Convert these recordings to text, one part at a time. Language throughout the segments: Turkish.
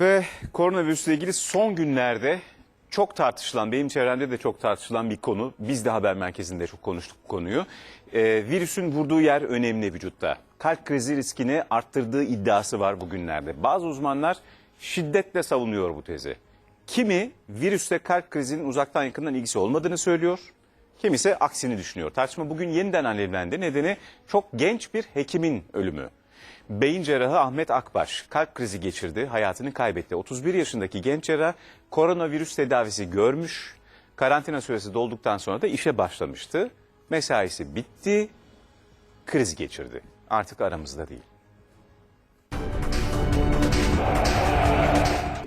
Ve koronavirüsle ilgili son günlerde çok tartışılan, benim çevremde de çok tartışılan bir konu. Biz de haber merkezinde çok konuştuk bu konuyu. Ee, virüsün vurduğu yer önemli vücutta. Kalp krizi riskini arttırdığı iddiası var bugünlerde. Bazı uzmanlar şiddetle savunuyor bu tezi. Kimi virüsle kalp krizinin uzaktan yakından ilgisi olmadığını söylüyor. Kimisi aksini düşünüyor. Tartışma bugün yeniden alevlendi. Nedeni çok genç bir hekimin ölümü. Beyin cerrahı Ahmet Akbaş kalp krizi geçirdi, hayatını kaybetti. 31 yaşındaki genç cerrah koronavirüs tedavisi görmüş. Karantina süresi dolduktan sonra da işe başlamıştı. Mesaisi bitti, kriz geçirdi. Artık aramızda değil.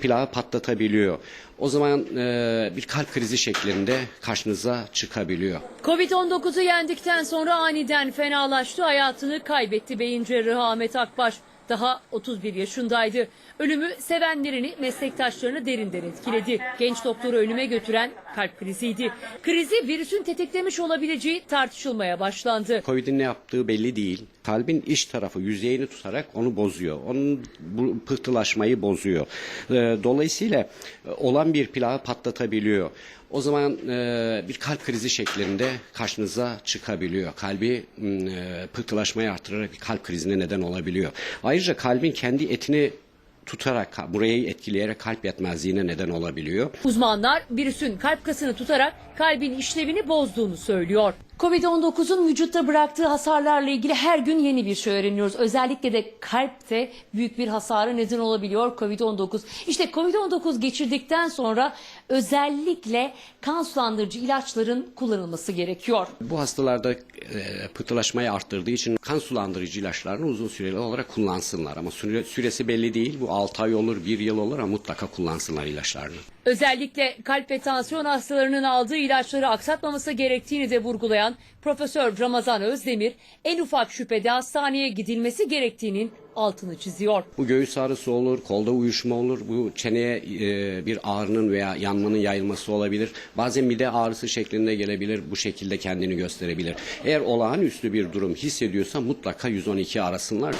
Plağı patlatabiliyor. O zaman e, bir kalp krizi şeklinde karşınıza çıkabiliyor. Covid-19'u yendikten sonra aniden fenalaştı, hayatını kaybetti beyin cerrahı Ahmet Akbaş. Daha 31 yaşındaydı. Ölümü sevenlerini, meslektaşlarını derinden etkiledi. Genç doktoru ölüme götüren kalp kriziydi. Krizi virüsün tetiklemiş olabileceği tartışılmaya başlandı. Covid'in ne yaptığı belli değil. Kalbin iç tarafı yüzeyini tutarak onu bozuyor. Onun bu pıhtılaşmayı bozuyor. E, dolayısıyla e, olan bir plağı patlatabiliyor. O zaman e, bir kalp krizi şeklinde karşınıza çıkabiliyor. Kalbi e, pıhtılaşmayı arttırarak bir kalp krizine neden olabiliyor. Ayrıca kalbin kendi etini tutarak, burayı etkileyerek kalp yetmezliğine neden olabiliyor. Uzmanlar virüsün kalp kasını tutarak kalbin işlevini bozduğunu söylüyor. Covid-19'un vücutta bıraktığı hasarlarla ilgili her gün yeni bir şey öğreniyoruz. Özellikle de kalpte büyük bir hasara neden olabiliyor Covid-19. İşte Covid-19 geçirdikten sonra özellikle kan sulandırıcı ilaçların kullanılması gerekiyor. Bu hastalarda e, pıhtılaşmayı arttırdığı için kan sulandırıcı ilaçlarını uzun süreli olarak kullansınlar. Ama süre- süresi belli değil. Bu 6 ay olur, 1 yıl olur ama mutlaka kullansınlar ilaçlarını. Özellikle kalp ve tansiyon hastalarının aldığı ilaçları aksatmaması gerektiğini de vurgulayan Profesör Ramazan Özdemir en ufak şüphede hastaneye gidilmesi gerektiğinin altını çiziyor. Bu göğüs ağrısı olur, kolda uyuşma olur, bu çeneye e, bir ağrının veya yanmanın yayılması olabilir. Bazen mide ağrısı şeklinde gelebilir, bu şekilde kendini gösterebilir. Eğer olağanüstü bir durum hissediyorsa mutlaka 112 arasınlar.